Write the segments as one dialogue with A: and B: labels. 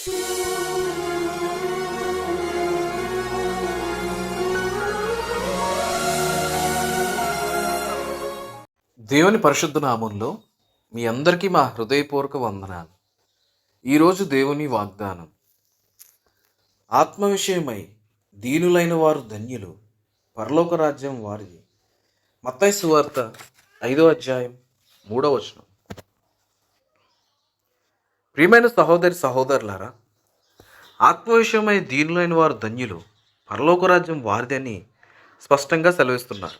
A: దేవుని పరిశుద్ధ నామంలో మీ అందరికీ మా హృదయపూర్వక వందనాలు. ఈరోజు దేవుని వాగ్దానం ఆత్మ విషయమై దీనులైన వారు ధన్యులు పరలోక రాజ్యం వారిది. మత్తై సువార్త ఐదో అధ్యాయం మూడవ వచనం. ప్రియమైన సహోదరి సహోదరులారా ఆత్మవిషయమై దీనులైన వారు ధన్యులు పరలోక రాజ్యం వారిదని స్పష్టంగా సెలవిస్తున్నారు.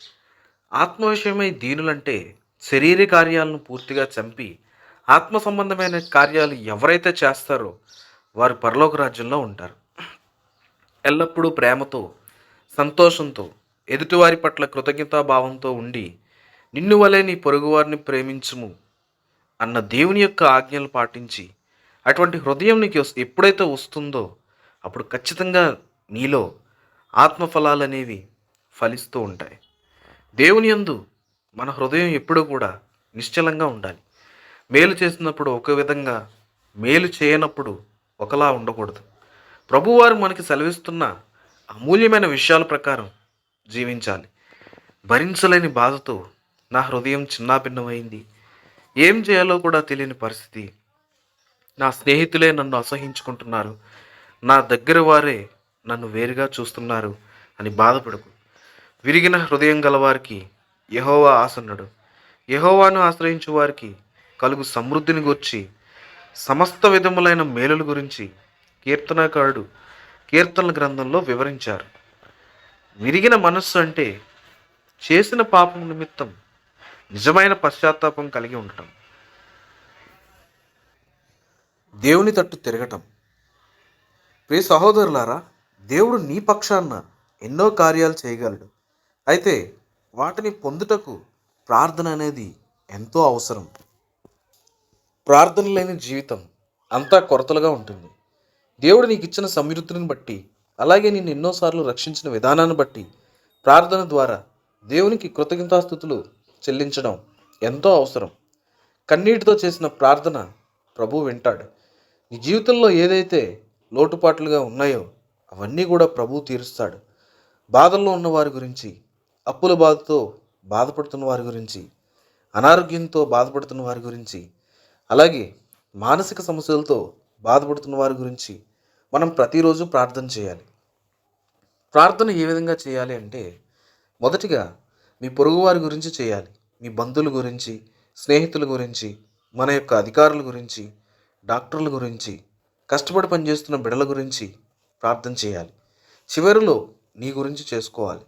A: ఆత్మవిషయమై దీనులంటే శరీర కార్యాలను పూర్తిగా చంపి ఆత్మ సంబంధమైన కార్యాలు ఎవరైతే చేస్తారో వారు పరలోక రాజ్యంలో ఉంటారు. ఎల్లప్పుడూ ప్రేమతో సంతోషంతో ఎదుటివారి పట్ల కృతజ్ఞతాభావంతో ఉండి నిన్ను వలె నీ పొరుగువారిని ప్రేమించుము అన్న దేవుని యొక్క ఆజ్ఞలు పాటించి అటువంటి హృదయం నీకు ఎప్పుడైతే వస్తుందో అప్పుడు ఖచ్చితంగా నీలో ఆత్మఫలాలు అనేవి ఫలిస్తూ ఉంటాయి. దేవుని యందు మన హృదయం ఎప్పుడూ కూడా నిశ్చలంగా ఉండాలి. మేలు చేసినప్పుడు ఒక విధంగా మేలు చేయనప్పుడు ఒకలా ఉండకూడదు. ప్రభువారు మనకి సెలవిస్తున్న అమూల్యమైన విషయాల ప్రకారం జీవించాలి. భరించలేని బాధతో నా హృదయం చిన్నాభిన్నమైంది. ఏం చేయాలో కూడా తెలియని పరిస్థితి నా స్నేహితులే నన్ను అసహించుకుంటున్నారు. నా దగ్గర వారే నన్ను వేరుగా చూస్తున్నారు అని బాధపడకు. విరిగిన హృదయం గలవారికి యహోవా ఆసన్నుడు. యహోవాను ఆశ్రయించు వారికి కలుగు సమృద్ధిని గూర్చి సమస్త విధములైన మేలుల గురించి కీర్తనకారుడు కీర్తనల గ్రంథంలో వివరించారు. విరిగిన మనస్సు అంటే చేసిన పాపం నిమిత్తం నిజమైన పశ్చాత్తాపం కలిగి ఉండటం. దేవుని తట్టు తిరగటం. ప్రియ సహోదరులారా దేవుడు నీ పక్షాన ఎన్నో కార్యాలు చేయగలడు. అయితే వాటిని పొందుటకు ప్రార్థన అనేది ఎంతో అవసరం. ప్రార్థన లేని జీవితం అంతా కొరతలుగా ఉంటుంది. దేవుడు నీకు ఇచ్చిన సమృద్ధిని బట్టి అలాగే నిన్ను ఎన్నోసార్లు రక్షించిన విధానాన్ని బట్టి ప్రార్థన ద్వారా దేవునికి కృతజ్ఞతాస్థుతులు చెల్లించడం ఎంతో అవసరం. కన్నీటితో చేసిన ప్రార్థన ప్రభు వింటాడు. నీ జీవితంలో ఏదైతే లోటుపాట్లుగా ఉన్నాయో అవన్నీ కూడా ప్రభు తీరుస్తాడు. బాధల్లో ఉన్న వారి గురించి అప్పుల బాధతో బాధపడుతున్న వారి గురించి అనారోగ్యంతో బాధపడుతున్న వారి గురించి అలాగే మానసిక సమస్యలతో బాధపడుతున్న వారి గురించి మనం ప్రతిరోజు ప్రార్థన చేయాలి. ప్రార్థన ఏ విధంగా చేయాలి అంటే మొదటిగా మీ పొరుగువారి గురించి చేయాలి. మీ బంధువుల గురించి స్నేహితుల గురించి మన యొక్క అధికారుల గురించి డాక్టర్ల గురించి కష్టపడి పనిచేస్తున్న బిడల గురించి ప్రార్థన చేయాలి. చివరిలో నీ గురించి చేసుకోవాలి.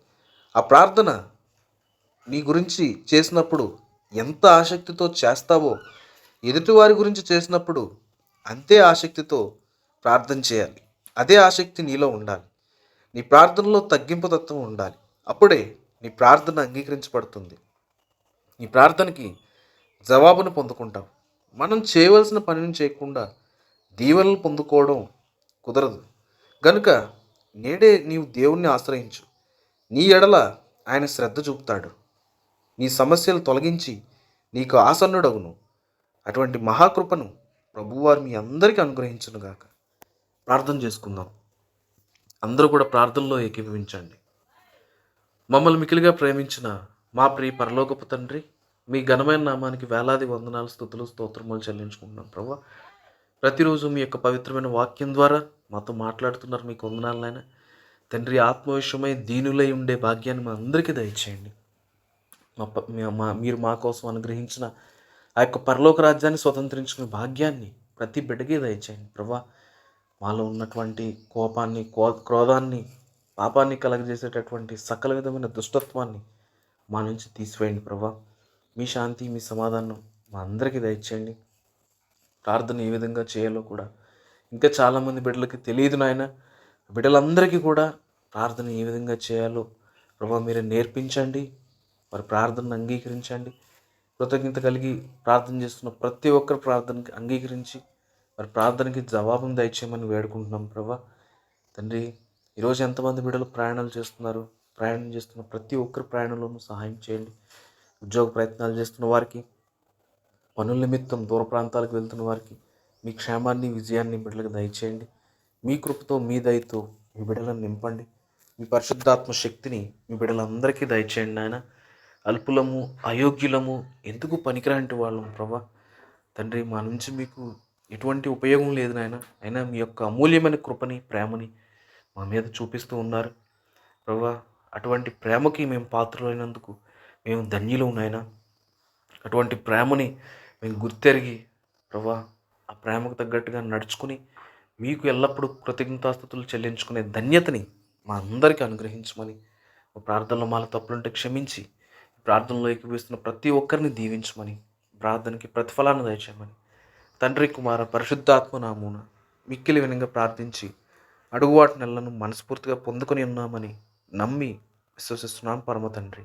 A: ఆ ప్రార్థన నీ గురించి చేసినప్పుడు ఎంత ఆసక్తితో చేస్తావో ఎదుటివారి గురించి చేసినప్పుడు అంతే ఆసక్తితో ప్రార్థన చేయాలి. అదే ఆసక్తి నీలో ఉండాలి. నీ ప్రార్థనలో తగ్గింపు తత్వం ఉండాలి. అప్పుడే నీ ప్రార్థన అంగీకరించబడుతుంది. నీ ప్రార్థనకి జవాబును పొందుకుంటాం మనం చేయవలసిన పనిని చేయకుండా దీవెనలు పొందుకోవడం కుదరదు. గనుక నేడే నీవు దేవుణ్ణి ఆశ్రయించు. నీ ఎడల ఆయన శ్రద్ధ చూపుతాడు. నీ సమస్యలు తొలగించి నీకు ఆసన్నుడగును. అటువంటి మహాకృపను ప్రభువారు మీ అందరికీ అనుగ్రహించునుగాక ప్రార్థన చేసుకుందాం. అందరూ కూడా ప్రార్థనలో ఏకీభవించండి. మమ్మల్ని మికిలిగా ప్రేమించిన మా ప్రియ పరలోకపు తండ్రి మీ ఘనమైన నామానికి వేలాది వందనాలు స్థుతులు స్తోత్రములు చెల్లించుకుంటున్నాం ప్రభా. ప్రతిరోజు మీ యొక్క పవిత్రమైన వాక్యం ద్వారా మాతో మాట్లాడుతున్నారు మీకు వందనాలైన తండ్రి ఆత్మవిషయమై దీనులై ఉండే భాగ్యాన్ని మా అందరికీ దయచేయండి. మా ప- మా మీరు మా కోసం అనుగ్రహించిన ఆ యొక్క పరలోక రాజ్యాన్ని స్వతంత్రించుకునే భాగ్యాన్ని ప్రతి బిడ్డకి దయచేయండి ప్రభా. మాలో ఉన్నటువంటి కోపాన్ని కో క్రోధాన్ని పాపాన్ని కలగజేసేటటువంటి సకల విధమైన దుష్టత్వాన్ని మా నుంచి తీసివేయండి ప్రభా. మీ శాంతి మీ సమాధానం మా అందరికీ దయచేయండి. ప్రార్థన ఏ విధంగా చేయాలో కూడా. ఇంకా చాలామంది బిడ్డలకి తెలియదు నాయన. బిడ్డలందరికీ కూడా ప్రార్థన ఏ విధంగా చేయాలో ప్రభా మీరు నేర్పించండి. వారి ప్రార్థనను అంగీకరించండి. కృతజ్ఞత కలిగి ప్రార్థన చేస్తున్న ప్రతి ఒక్కరి ప్రార్థనకి అంగీకరించి వారి ప్రార్థనకి జవాబును దయచేయమని వేడుకుంటున్నాం ప్రభా. తండ్రి ఈరోజు ఎంతమంది బిడ్డలు ప్రయాణాలు చేస్తున్నారు? ప్రయాణం చేస్తున్న ప్రతి ఒక్కరి ప్రయాణంలోనూ సహాయం చేయండి. ఉద్యోగ ప్రయత్నాలు చేస్తున్న వారికి పనుల నిమిత్తం దూర ప్రాంతాలకు వెళ్తున్న వారికి మీ క్షేమాన్ని విజయాన్ని బిడ్డలకు దయచేయండి. మీ కృపతో మీ దయతో మీ బిడ్డలను నింపండి. మీ పరిశుద్ధాత్మ శక్తిని మీ బిడ్డలందరికీ దయచేయండి నాయన. అల్పులము అయోగ్యులము ఎందుకు పనికిరాంటి వాళ్ళం ప్రభా? తండ్రి మా నుంచి మీకు ఎటువంటి ఉపయోగం లేదు నాయన. అయినా మీ యొక్క అమూల్యమైన కృపని ప్రేమని మా మీద చూపిస్తూ ఉన్నారు. ప్రభా అటువంటి ప్రేమకి మేము పాత్రలైనందుకు మేము ధన్యులు నాయన? అటువంటి ప్రేమని మేము గుర్తెరిగి ప్రభా ఆ ప్రేమకు తగ్గట్టుగా నడుచుకుని మీకు ఎల్లప్పుడూ కృతజ్ఞతాస్థుతులు చెల్లించుకునే ధన్యతని మా అందరికీ అనుగ్రహించమని ప్రార్థనలో మాల తప్పులుంటే క్షమించి ప్రార్థనలో ఎక్కిపిస్తున్న ప్రతి ఒక్కరిని దీవించమని ప్రార్థనకి ప్రతిఫలాన్ని దయచేయమని. తండ్రి కుమార పరిశుద్ధాత్మ నామూన మిక్కిలి వినంగా ప్రార్థించి అడుగువాటి నెలను మనస్ఫూర్తిగా పొందుకొని ఉన్నామని నమ్మి విశ్వసిస్తున్నాం పరమ తండ్రి.